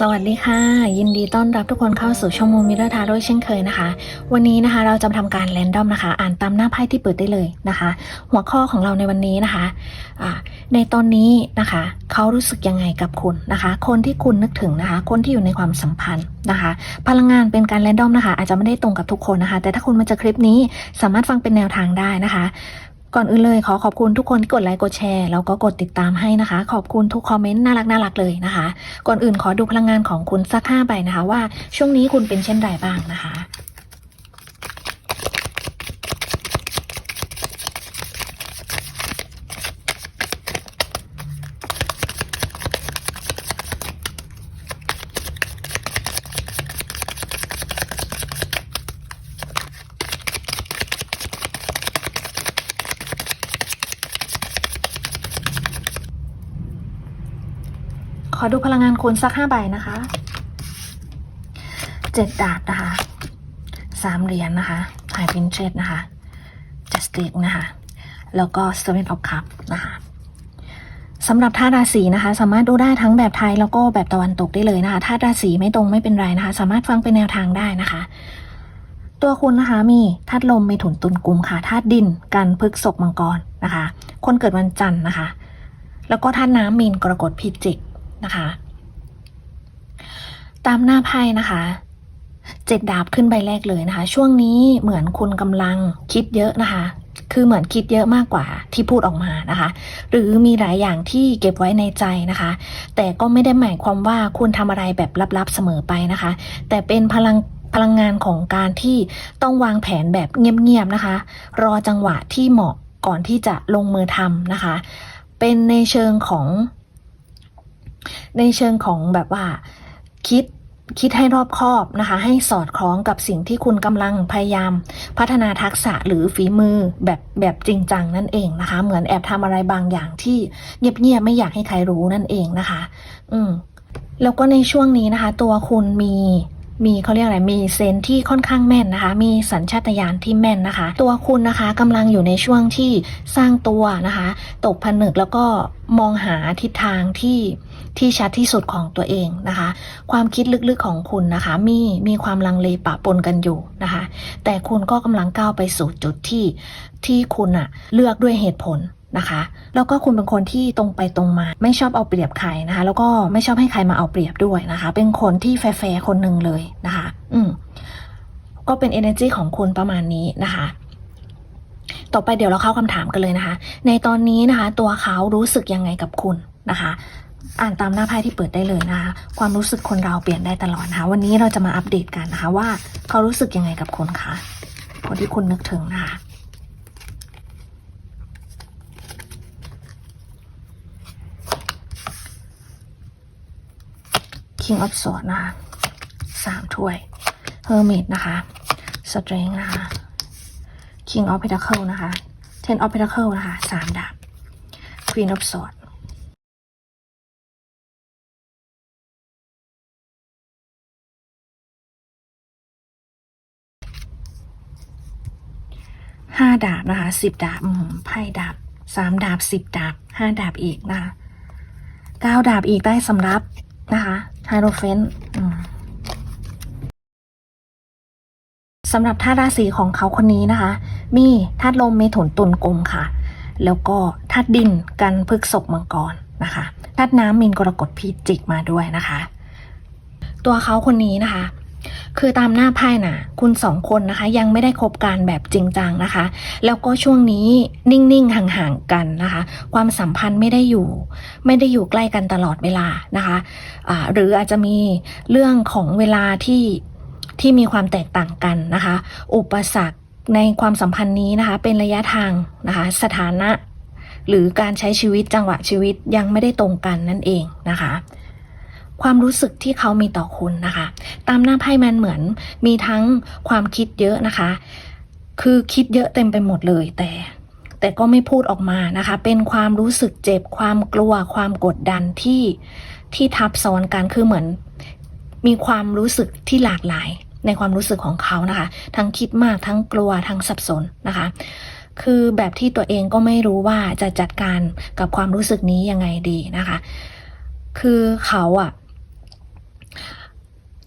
สวัสดีค่ะ ยินดีต้อนรับทุกคนเข้าสู่ช่องมูมิเรอร์ทาโร่เช่นเคยนะคะ วันนี้นะคะเราจะมาทำการแรนดอมนะคะ อ่านตามหน้าไพ่ที่เปิดได้เลยนะคะ หัวข้อของเราในวันนี้นะคะอ่าในตอนนี้นะคะเขารู้สึกยังไงกับคุณนะคะ คนที่คุณนึกถึงนะคะ คนที่อยู่ในความสัมพันธ์นะคะ พลังงานเป็นการแรนดอมนะคะ อาจจะไม่ได้ตรงกับทุกคนนะคะ แต่ถ้าคุณมาเจอคลิปนี้สามารถฟังเป็นแนวทางได้นะคะ ก่อนอื่นเลยขอขอบคุณทุกคนที่กดไลค์กดแชร์แล้วก็กดติดตามให้นะคะ ขอบคุณทุกคอมเมนต์น่ารักน่ารักเลยนะคะ ก่อนอื่นขอดูพลังงานของคุณสักห้าใบนะคะ ว่าช่วงนี้คุณเป็นเช่นไรบ้างนะคะ ขอดูพลังงานคุณสักห้าใบนะคะเจ็ดดาบนะคะสามเหรียญนะคะไฮพินเชตนะคะจัสติกนะคะ แล้วก็สเวนออฟคัพนะคะสำหรับธาตุราศีนะคะ สามารถดูได้ทั้งแบบไทยแล้วก็แบบตะวันตกได้เลยนะคะธาตุราศีไม่ตรงไม่เป็นไรนะคะ สามารถฟังเป็นแนวทางได้นะคะ ตัวคุณนะคะมีธาตุลมมีถุนตุนกุมค่ะธาตุดินกันพฤกษกมังกรนะคะ คนเกิดวันจันทร์นะคะ แล้วก็ธาตุน้ำมีนกรกฎพิจิก นะคะ ตามหน้าไพ่นะคะเจ็ดดาบขึ้นใบแรกเลยนะคะ ช่วงนี้เหมือนคุณกำลังคิดเยอะนะคะ คือเหมือนคิดเยอะมากกว่าที่พูดออกมานะคะ หรือมีหลายอย่างที่เก็บไว้ในใจนะคะ แต่ก็ไม่ได้หมายความว่าคุณทำอะไรแบบลับๆเสมอไปนะคะ แต่เป็นพลังพลังงานของการที่ต้องวางแผนแบบเงียบๆนะคะ รอจังหวะที่เหมาะก่อนที่จะลงมือทำนะคะ เป็นในเชิงของ ในเชิงของแบบว่าคิดคิดให้รอบคอบนะคะ ให้สอดคล้องกับสิ่งที่คุณกำลังพยายาม พัฒนาทักษะหรือฝีมือแบบแบบจริงจังนั่นเองนะคะ เหมือนแอบทำอะไรบางอย่างที่เงียบๆไม่อยากให้ใครรู้นั่นเองนะคะ อืมแล้วก็ในช่วงนี้นะคะ ตัวคุณมี มีเขาเรียกอะไรมีเซนที่ค่อนข้างแม่นนะคะ มีสัญชาตญาณที่แม่นนะคะ ตัวคุณนะคะกำลังอยู่ในช่วงที่สร้างตัวนะคะ ตกผนึกแล้วก็มองหาทิศทางที่ที่ชัดที่สุดของตัวเองนะคะ ความคิดลึกๆของคุณนะคะ มีมีความลังเลปะปนกันอยู่นะคะ แต่คุณก็กำลังก้าวไปสู่จุดที่ที่คุณอะเลือกด้วยเหตุผล นะคะ แล้วก็คุณเป็นคนที่ตรงไปตรงมา ไม่ชอบเอาเปรียบใครนะคะ แล้วก็ไม่ชอบให้ใครมาเอาเปรียบด้วยนะคะ เป็นคนที่แฟร์คนหนึ่งเลยนะคะ อืมก็เป็น energy ของคุณประมาณนี้นะคะต่อไปเดี๋ยวเราเข้าคำถามกันเลยนะคะ ในตอนนี้นะคะ ตัวเขารู้สึกยังไงกับคุณนะคะ อ่านตามหน้าไพ่ที่เปิดได้เลยนะคะ ความรู้สึกคนเราเปลี่ยนได้ตลอดนะคะ วันนี้เราจะมาอัปเดตกันนะคะ ว่าเขารู้สึกยังไงกับคุณคะคนที่คุณนึกถึงนะคะ King of Swords นะคะสามถ้วย Hermit นะคะ Strength นะคะ King of Pentacle นะคะ Ten of Pentacle นะคะสามดาบ Queen of Swords ห้าดาบนะคะสิบดาบไพ่ดาบสามดาบสิบดาบห้าดาบอีกนะคะเก้าดาบอีกได้สำรับนะคะ ไฮโรเฟนสำหรับธาตุราศีของเขาคนนี้นะคะ มีธาตุลมเมถุนตุลกลมค่ะ แล้วก็ธาตุดินกันพฤกษกมังกรนะคะธาตุน้ำมินกรกฎพิจิกมาด้วยนะคะ ตัวเขาคนนี้นะคะ คือตามหน้าไพ่น่ะ คุณสองคนนะคะ ยังไม่ได้คบกันแบบจริงจังนะคะ แล้วก็ช่วงนี้นิ่งๆห่างๆกันนะคะ ความสัมพันธ์ไม่ได้อยู่ ไม่ได้อยู่ใกล้กันตลอดเวลานะคะอ่าหรืออาจจะมีเรื่องของเวลาที่ที่มีความแตกต่างกันนะคะ อุปสรรคในความสัมพันธ์นี้นะคะ เป็นระยะทางนะคะ สถานะ หรือการใช้ชีวิตจังหวะชีวิตยังไม่ได้ตรงกันนั่นเองนะคะ ความรู้สึกที่เขามีต่อคุณนะคะ ตามหน้าไพ่มันเหมือนมีทั้งความคิดเยอะนะคะ คือคิดเยอะเต็มไปหมดเลยแต่แต่ก็ไม่พูดออกมานะคะ เป็นความรู้สึกเจ็บความกลัว ความกดดันที่ที่ทับซ้อนกันคือเหมือน มีความรู้สึกที่หลากหลายในความรู้สึกของเขานะคะ ทั้งคิดมากทั้งกลัวทั้งสับสนนะคะ คือแบบที่ตัวเองก็ไม่รู้ว่าจะจัดการกับความรู้สึกนี้ยังไงดีนะคะ คือเขาอะ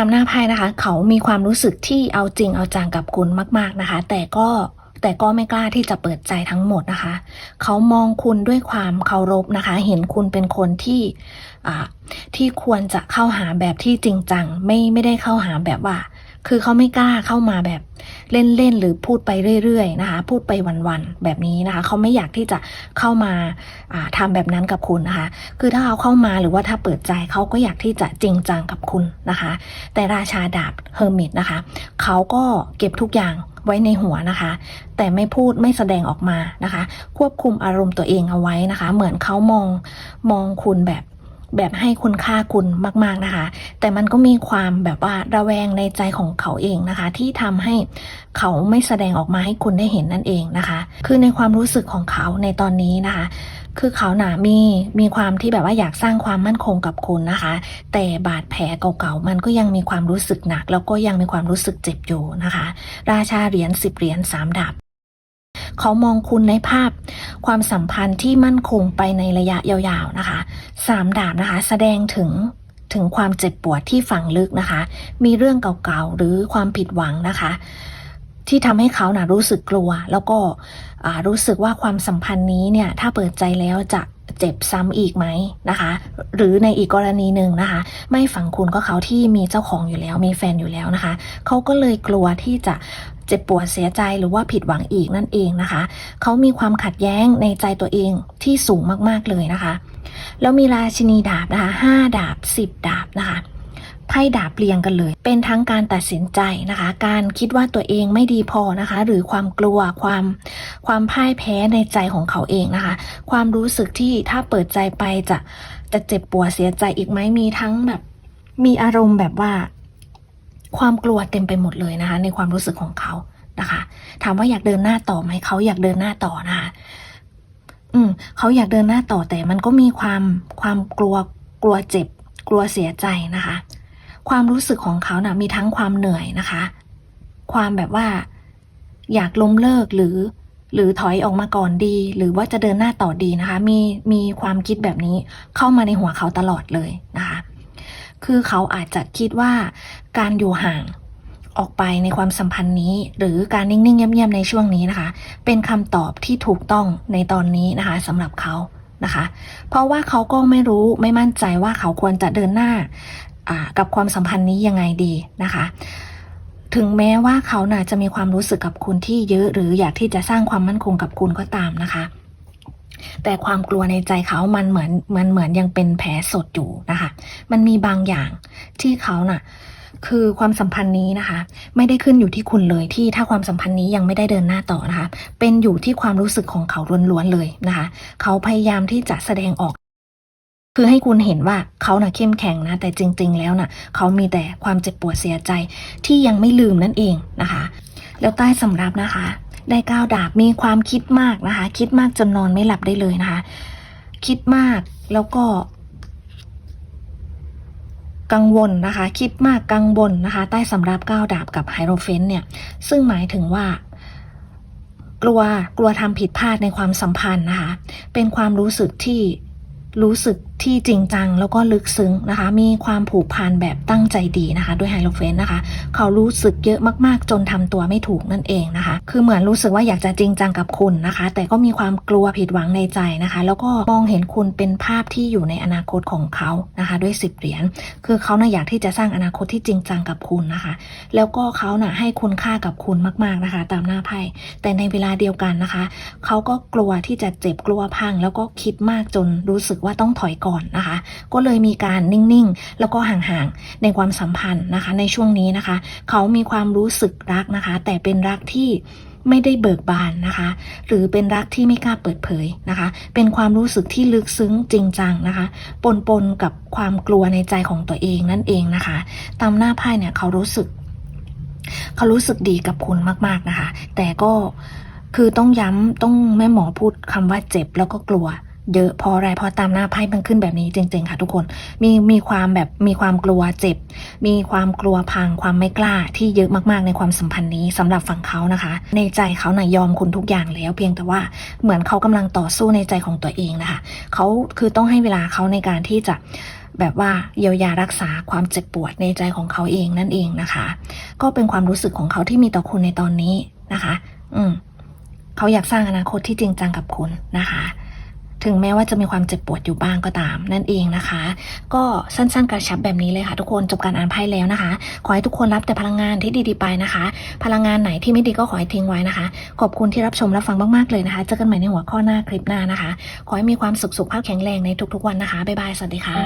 ามหน้าไพ่นะคะ เขามีความรู้สึกที่เอาจริงเอาจังกับคุณมากๆนะคะ แต่ก็แต่ก็ไม่กล้าที่จะเปิดใจทั้งหมดนะคะ เขามองคุณด้วยความเคารพนะคะ เห็นคุณเป็นคนที่อ่าที่ควรจะเข้าหาแบบที่จริงจัง ไม่ไม่ได้เข้าหาแบบว่า คือเขาไม่กล้าเข้ามาแบบเล่นๆหรือพูดไปเรื่อยๆนะคะ พูดไปวันๆแบบนี้นะคะ เขาไม่อยากที่จะเข้ามาาทำแบบนั้นกับคุณนะคะ คือถ้าเขาเข้ามาหรือว่าถ้าเปิดใจเขาก็อยากที่จะจริงจังกับคุณนะคะ แต่ราชาดาบเฮอร์มิตนะคะเขาก็เก็บทุกอย่างไว้ในหัวนะคะ แต่ไม่พูดไม่แสดงออกมานะคะ ควบคุมอารมณ์ตัวเองเอาไว้นะคะ เหมือนเขามองมองคุณแบบ แบบให้คุณค่าคุณมาก ๆนะคะ แต่มันก็มีความแบบว่าระแวงในใจของเขาเองนะคะ ที่ทำให้เขาไม่แสดงออกมาให้คุณได้เห็นนั่นเองนะคะ คือในความรู้สึกของเขาในตอนนี้นะคะ คือเขาหนามีมีความที่แบบว่าอยากสร้างความมั่นคงกับคุณนะคะ แต่บาดแผลเก่าๆมันก็ยังมีความรู้สึกหนัก แล้วก็ยังมีความรู้สึกเจ็บอยู่นะคะ ราชาเหรียญสิบเหรียญสามดาบ เขามองคุณในภาพ ความสัมพันธ์ที่มั่นคงไปในระยะยาวๆนะคะสามดาบนะคะ แสดงถึงถึงความเจ็บปวดที่ฝังลึกนะคะ มีเรื่องเก่าๆหรือความผิดหวังนะคะ ที่ทำให้เขานะรู้สึกกลัว แล้วก็รู้สึกว่าความสัมพันธ์นี้เนี่ยถ้าเปิดใจแล้วจะ เจ็บซ้ำอีกไหมนะคะ หรือในอีกกรณีหนึ่งนะคะ ไม่ฝังคุณก็เขาที่มีเจ้าของอยู่แล้ว มีแฟนอยู่แล้วนะคะเขาก็เลยกลัวที่จะเจ็บปวดเสียใจหรือว่าผิดหวังอีกนั่นเองนะคะ เขามีความขัดแย้งในใจตัวเองที่สูงมากๆเลยนะคะ แล้วมีราชินีดาบนะคะห้าดาบสิบดาบนะคะ ไพ่ดาบเรียงกันเลย เป็นทั้งการตัดสินใจนะคะ การคิดว่าตัวเองไม่ดีพอนะคะ หรือความกลัวความความพ่ายแพ้ในใจของเขาเองนะคะ ความรู้สึกที่ถ้าเปิดใจไปจะจะเจ็บปวดเสียใจอีกไหมมีทั้งแบบมีอารมณ์แบบว่า ความกลัวเต็มไปหมดเลยนะคะ ในความรู้สึกของเขานะคะ ถามว่าอยากเดินหน้าต่อไหมเขาอยากเดินหน้าต่อนะคะ อืมเขาอยากเดินหน้าต่อแต่มันก็มีความความกลัวกลัวเจ็บ กลัวเสียใจนะคะ ความรู้สึกของเขานะ่ะมีทั้งความเหนื่อยนะคะ ความแบบว่า อยากล้มเลิกหรือ หรือถอยออกมาก่อนดี หรือว่าจะเดินหน้าต่อดีนะคะ มีมีความคิดแบบนี้เข้ามาในหัวเขาตลอดเลยนะคะ คือเขาอาจจะคิดว่าการอยู่ห่างออกไปในความสัมพันธ์นี้ หรือการนิ่งๆเงียบๆในช่วงนี้นะคะ เป็นคำตอบที่ถูกต้องในตอนนี้นะคะสำหรับเขานะคะ เพราะว่าเขาก็ไม่รู้ไม่มั่นใจว่าเขาควรจะเดินหน้าอ่า กับความสัมพันธ์นี้ยังไงดีนะคะ ถึงแม้ว่าเขาน่ะจะมีความรู้สึกกับคุณที่เยอะ หรืออยากที่จะสร้างความมั่นคงกับคุณก็ตามนะคะ แต่ความกลัวในใจเขามันเหมือนมันเหมือนยังเป็นแผลสดอยู่นะคะ มันมีบางอย่างที่เขาน่ะคือความสัมพันธ์นี้นะคะ ไม่ได้ขึ้นอยู่ที่คุณเลยที่ถ้าความสัมพันธ์นี้ยังไม่ได้เดินหน้าต่อนะคะ เป็นอยู่ที่ความรู้สึกของเขาล้วนๆเลยนะคะ เขาพยายามที่จะแสดงออก คือให้คุณเห็นว่าเขาน่ะเข้มแข็งนะ แต่จริง ๆ แล้วน่ะเขามีแต่ความเจ็บปวดเสียใจที่ยังไม่ลืมนั่นเองนะคะ แล้วใต้สำรับนะคะ ได้ก้าวดาบมีความคิดมากนะคะ คิดมากจนนอนไม่หลับได้เลยนะคะ คิดมากแล้วก็ กังวลนะคะ คิดมากกังวลนะคะ ใต้สำรับก้าวดาบกับไฮโรเฟนเนี่ย ซึ่งหมายถึงว่ากลัวกลัวทำผิดพลาดในความสัมพันธ์นะคะ เป็นความรู้สึกที่รู้สึก ที่จริงจังแล้วก็ลึกซึ้งนะคะ มีความผูกพันแบบตั้งใจดีนะคะ ด้วยไฮโลเฟนนะคะ เขารู้สึกเยอะมากๆ จนทำตัวไม่ถูกนั่นเองนะคะ คือเหมือนรู้สึกว่าอยากจะจริงจังกับคุณนะคะ แต่ก็มีความกลัวผิดหวังในใจนะคะ แล้วก็มองเห็นคุณเป็นภาพที่อยู่ในอนาคตของเขานะคะ ด้วยสิบเหรียญคือเขาน่ะอยากที่จะสร้างอนาคตที่จริงจังกับคุณนะคะ แล้วก็เขาน่ะให้คุณค่ากับคุณมากๆนะคะ ตามหน้าไพ่แต่ในเวลาเดียวกันนะคะ เขาก็กลัวที่จะเจ็บกลัวพัง แล้วก็คิดมากจนรู้สึกว่าต้องถอยก่อนนะคะ ก็เลยมีการนิ่งๆ แล้วก็ห่างๆ ในความสัมพันธ์นะคะ ในช่วงนี้นะคะ เขามีความรู้สึกรักนะคะ แต่เป็นรักที่ไม่ได้เบิกบานนะคะ หรือเป็นรักที่ไม่กล้าเปิดเผยนะคะ เป็นความรู้สึกที่ลึกซึ้งจริงจังนะคะ ปนปนๆกับความกลัวในใจของตัวเองนั่นเองนะคะ ตามหน้าไพ่เนี่ยเขารู้สึก เขารู้สึกดีกับคุณมากๆนะคะ แต่ก็คือต้องย้ำต้องแม่หมอพูดคำว่าเจ็บแล้วก็กลัว เยอะเพออะไรเพอตามหน้าไพ่มันขึ้นแบบนี้จริง ๆ ค่ะ ทุกคนมีมีความแบบมีความกลัวเจ็บ มีความกลัวพังความไม่กล้าที่เยอะมากๆในความสัมพันธ์นี้สำหรับฝั่งเขานะคะ ในใจเขาน่ะยอมคุณทุกอย่างแล้ว เพียงแต่ว่าเหมือนเขากำลังต่อสู้ในใจของตัวเองนะคะเขาคือต้องให้เวลาเขาในการที่จะแบบว่าเยียวยารักษาความเจ็บปวดในใจของเขาเองนั่นเองนะคะ ก็เป็นความรู้สึกของเขาที่มีต่อคุณในตอนนี้นะคะ อืมเขาอยากสร้างอนาคตที่จริงจังกับคุณนะคะ ถึงแม้ว่าจะมีความเจ็บปวดอยู่บ้างก็ตาม นั่นเองนะคะ ก็สั้นๆกระชับแบบนี้เลยค่ะ ทุกคนจบการอ่านไพ่แล้วนะคะ ขอให้ทุกคนรับแต่พลังงานที่ดีๆไปนะคะ พลังงานไหนที่ไม่ดีก็ขอให้ทิ้งไว้นะคะ ขอบคุณที่รับชมรับฟังมากๆเลยนะคะเจอกันใหม่ในหัวข้อหน้าคลิปหน้านะคะ ขอให้มีความสุขสุขภาพแข็งแรงในทุกๆวันนะคะบ๊ายบายสวัสดีค่ะ